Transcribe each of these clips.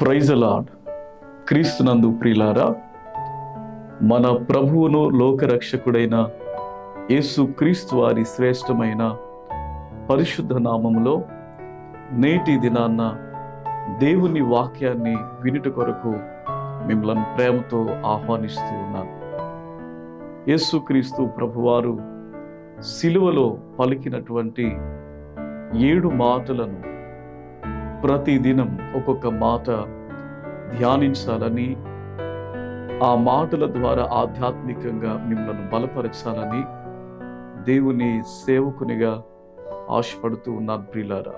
Praise lord క్రీస్తునందు ప్రియులారా మన ప్రభువును లోకరక్షకుడైన యేసు క్రీస్తు వారి శ్రేష్టమైన పరిశుద్ధ నామములో నేటి దినాన్న దేవుని వాక్యాన్ని వినుట కొరకు మిమ్మల్ని ప్రేమతో ఆహ్వానిస్తూ ఉన్నాను. యేసుక్రీస్తు ప్రభువారు సిలువలో పలికినటువంటి ఏడు మాటలను ప్రతిదినం ఒక్కొక్క మాట ధ్యానించాలని ఆ మాటల ద్వారా ఆధ్యాత్మికంగా మిమ్మల్ని బలపరచాలని దేవుని సేవకునిగా ఆశపడుతూ ఉన్నాను ప్రియులారా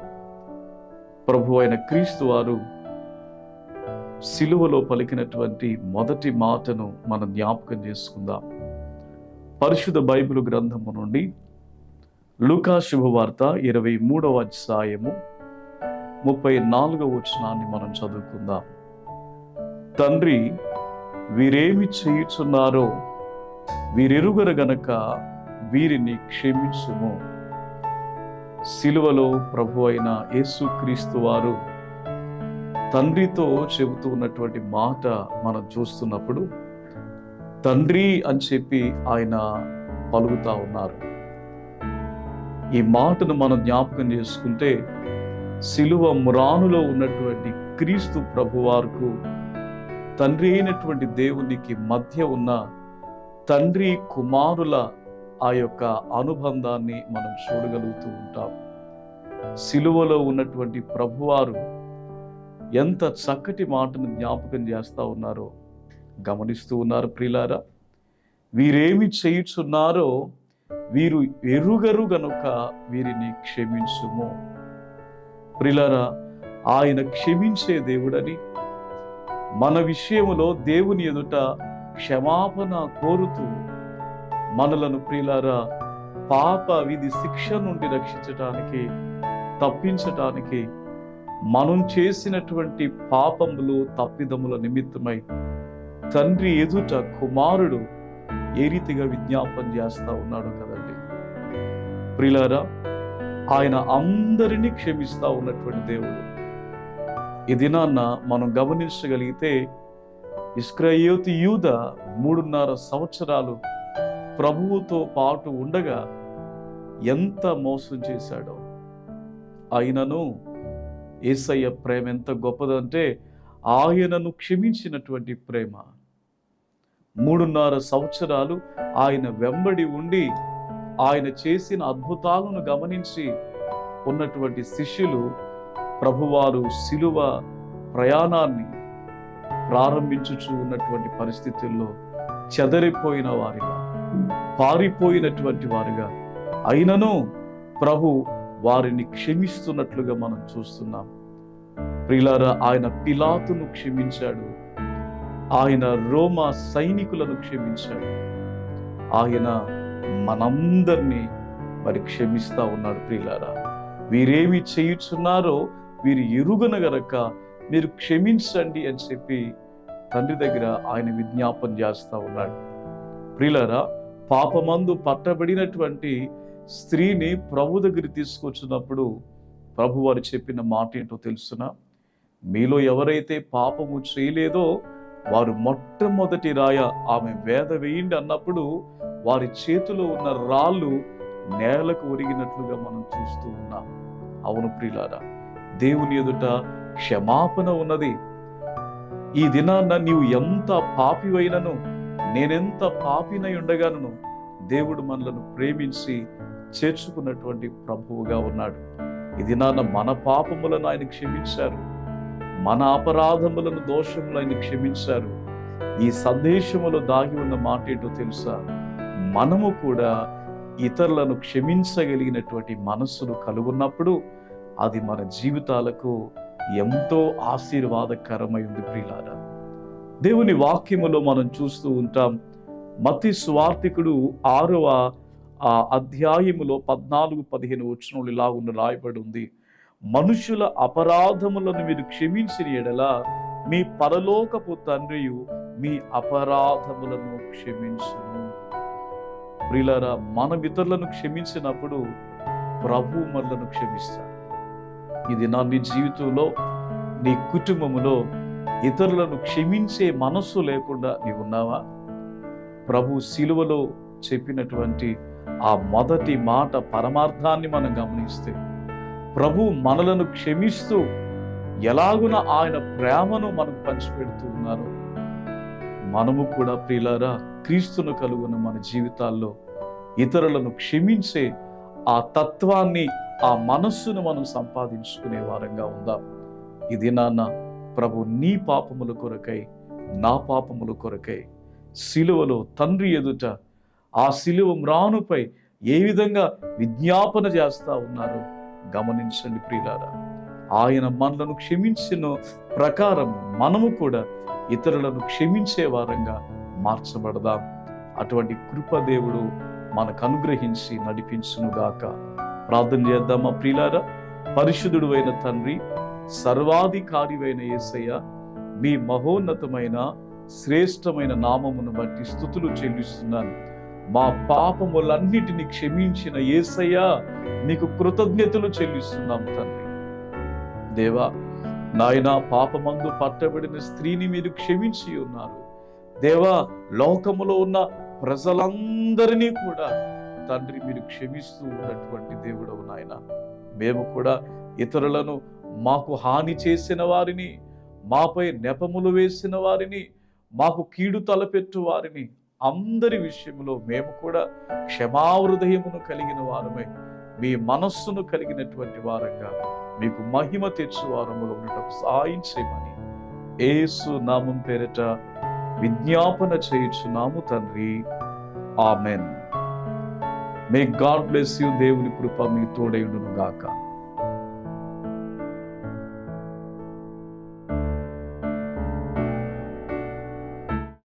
ప్రభు అయిన క్రీస్తు వారు సిలువలో పలికినటువంటి మొదటి మాటను మనం జ్ఞాపకం చేసుకుందాం. పరిశుద్ధ బైబిల్ గ్రంథము నుండి లూకా శుభవార్త ఇరవై మూడవ అధ్యాయము ముప్పై నాలుగవ వచనాన్ని మనం చదువుకుందాం. తండ్రి వీరేమి చేయుచున్నారో వీరెరుగరు గనక వీరిని క్షమించుము. సిలువలో ప్రభు అయిన యేసుక్రీస్తు వారు తండ్రితో చెబుతూ ఉన్నటువంటి మాట మనం చూస్తున్నప్పుడు తండ్రి అని చెప్పి ఆయన పలుకుతా ఉన్నారు. ఈ మాటను మనం జ్ఞాపకం చేసుకుంటే సిలువ మురానులో ఉన్నటువంటి క్రీస్తు ప్రభువారుకు తండ్రి అయినటువంటి దేవునికి మధ్య ఉన్న తండ్రి కుమారుల ఆ యొక్క అనుబంధాన్ని మనం చూడగలుగుతూ ఉంటాం. సిలువలో ఉన్నటువంటి ప్రభువారు ఎంత చక్కటి మాటను జ్ఞాపకం చేస్తూ ఉన్నారో గమనిస్తూ ఉన్నారు ప్రిలారా. వీరేమి చేయుచున్నారో వీరు ఎరుగరు గనుక వీరిని క్షమించుము. ప్రిలరా ఆయన క్షమించే దేవుడని. మన విషయంలో దేవుని ఎదుట క్షమాపణ కోరుతూ మనలను ప్రియులారా పాప విధి శిక్ష నుండి రక్షించటానికి తప్పించటానికి మనం చేసినటువంటి పాపములు తప్పిదముల నిమిత్తమై తండ్రి ఎదుట కుమారుడు ఏ రీతిగా విజ్ఞాపన చేస్తా ఉన్నాడు కదండి. ప్రిలారా ఆయన అందరినీ క్షమిస్తా ఉన్నటువంటి దేవుడు. ఈ దినాన్న మనం గమనించగలిగితే ఇస్క్రయోతి యూద మూడున్నర సంవత్సరాలు ప్రభువుతో పాటు ఉండగా ఎంత మోసం చేశాడో. ఆయనను ఏసయ్య ప్రేమ ఎంత గొప్పదంటే ఆయనను క్షమించినటువంటి ప్రేమ. మూడున్నర సంవత్సరాలు ఆయన వెంబడి ఉండి ఆయన చేసిన అద్భుతాలను గమనించి ఉన్నటువంటి శిష్యులు ప్రభువారు శిలువ ప్రయాణాన్ని ప్రారంభించుచు ఉన్నటువంటి పరిస్థితుల్లో చెదరిపోయిన వారిగా పారిపోయినటువంటి వారిగా అయినను ప్రభు వారిని క్షమిస్తున్నట్లుగా మనం చూస్తున్నాం. ప్రిలారా ఆయన పిలాతును క్షమించాడు. ఆయన రోమా సైనికులను క్షమించాడు. ఆయన మనందరినీ మరి క్షమిస్తా ఉన్నాడు ప్రియులారా. వీరేమి చేయుచున్నారో వీరు ఎరుగన గనక మీరు క్షమించండి అని చెప్పి తండ్రి దగ్గర ఆయన విజ్ఞాపన చేస్తా ఉన్నాడు. ప్రియులారా పాపమందు పట్టబడినటువంటి స్త్రీని ప్రభు దగ్గర తీసుకొచ్చినప్పుడు ప్రభు వారు చెప్పిన మాట ఏంటో తెలుసునా? మీలో ఎవరైతే పాపము చేయలేదో వారు మొట్టమొదటి రాయ ఆమె వేద వేయండి అన్నప్పుడు వారి చేతిలో ఉన్న రాళ్ళు నేలకు ఒరిగినట్లుగా మనం చూస్తూ ఉన్నాం. అవును ప్రియులారా దేవుని ఎదుట క్షమాపణ ఉన్నది. ఈ దినాన్న నీవు ఎంత పాపివైనను నేనెంత పాపినై ఉండగానను దేవుడు మనలను ప్రేమించి చేర్చుకున్నటువంటి ప్రభువుగా ఉన్నాడు. ఈ దినాన్న మన పాపములను ఆయన క్షమించారు. మన అపరాధములను దోషములు ఆయన క్షమించారు. ఈ సందేశములో దాగి ఉన్న మాట ఏంటో తెలుసా? మనము కూడా ఇతరులను క్షమించగలిగినటువంటి మనస్సును కలుగున్నప్పుడు అది మన జీవితాలకు ఎంతో ఆశీర్వాదకరమై ఉంది ప్రియులారా. దేవుని వాక్యములో మనం చూస్తూ ఉంటాం మతి స్వార్థికుడు ఆరవ ఆ అధ్యాయములో పద్నాలుగు పదిహేను వచ్చినోళ్ళు ఇలా ఉన్న రాయబడి ఉంది. మనుషుల అపరాధములను మీరు క్షమించిన ఎడల మీ పరలోకపు తండ్రియు మీ అపరాధములను క్షమించును. ప్రిలరా మనం ఇతరులను క్షమించినప్పుడు ప్రభు మనలను క్షమిస్తాడు. ఇది నా నీ జీవితంలో నీ కుటుంబములో ఇతరులను క్షమించే మనస్సు లేకుండా నీవు ఉన్నావా? ప్రభు శిలువలో చెప్పినటువంటి ఆ మొదటి మాట పరమార్థాన్ని మనం గమనిస్తే ప్రభు మనలను క్షమిస్తూ ఎలాగున ఆయన ప్రేమను మనం పంచిపెడుతూ ఉన్నారు మనము కూడా ప్రియులారా క్రీస్తును కలుగున మన జీవితాల్లో ఇతరులను క్షమించే ఆ తత్వాన్ని ఆ మనస్సును మనం సంపాదించుకునే వారంగా ఉందాం. ఇది నాన్న ప్రభు నీ పాపముల కొరకై నా పాపముల కొరకై సిలువలో తండ్రి ఎదుట ఆ సిలువ మ్రానుపై ఏ విధంగా విజ్ఞాపన చేస్తా ఉన్నారో గమనించండి ప్రియులారా. ఆయన మనలను క్షమించిన ప్రకారం మనము కూడా ఇతరులను క్షమించే వారంగా మార్చబడదాం. అటువంటి కృపదేవుడు మనకు అనుగ్రహించి నడిపించునుగాక. ప్రార్థన చేద్దామా ప్రియులారా? పరిశుద్ధుడు అయిన తండ్రి సర్వాధికారివైన యేసయ్య మీ మహోన్నతమైన శ్రేష్టమైన నామమును బట్టి స్థుతులు చెల్లిస్తున్నాను. మా పాపములన్నిటిని క్షమించిన యేసయ్య మీకు కృతజ్ఞతలు చెల్లిస్తున్నాం తండ్రి. దేవా నాయన పాపమందు పట్టబడిన స్త్రీని మీరు క్షమించి ఉన్నారు. దేవా లోకములో ఉన్న ప్రజలందరినీ కూడా తండ్రి మీరు క్షమిస్తూ ఉన్నటువంటి దేవుడవు నాయన. మేము కూడా ఇతరులను మాకు హాని చేసిన వారిని మాపై నెపములు వేసిన వారిని మాకు కీడు తలపెట్టు వారిని అందరి విషయంలో మేము కూడా క్షమాహృదయమును కలిగిన వారమే మీ మనస్సును కలిగినటువంటి వారంగా మీకు మహిమ తెచ్చు వారములో ఉండటం సహాయం చేయమని ఏసు నామం పేరిట విజ్ఞాపన చేయుచున్నాము తండ్రి. Amen. May God bless you దేవుని కృప మీ తోడైండును గాక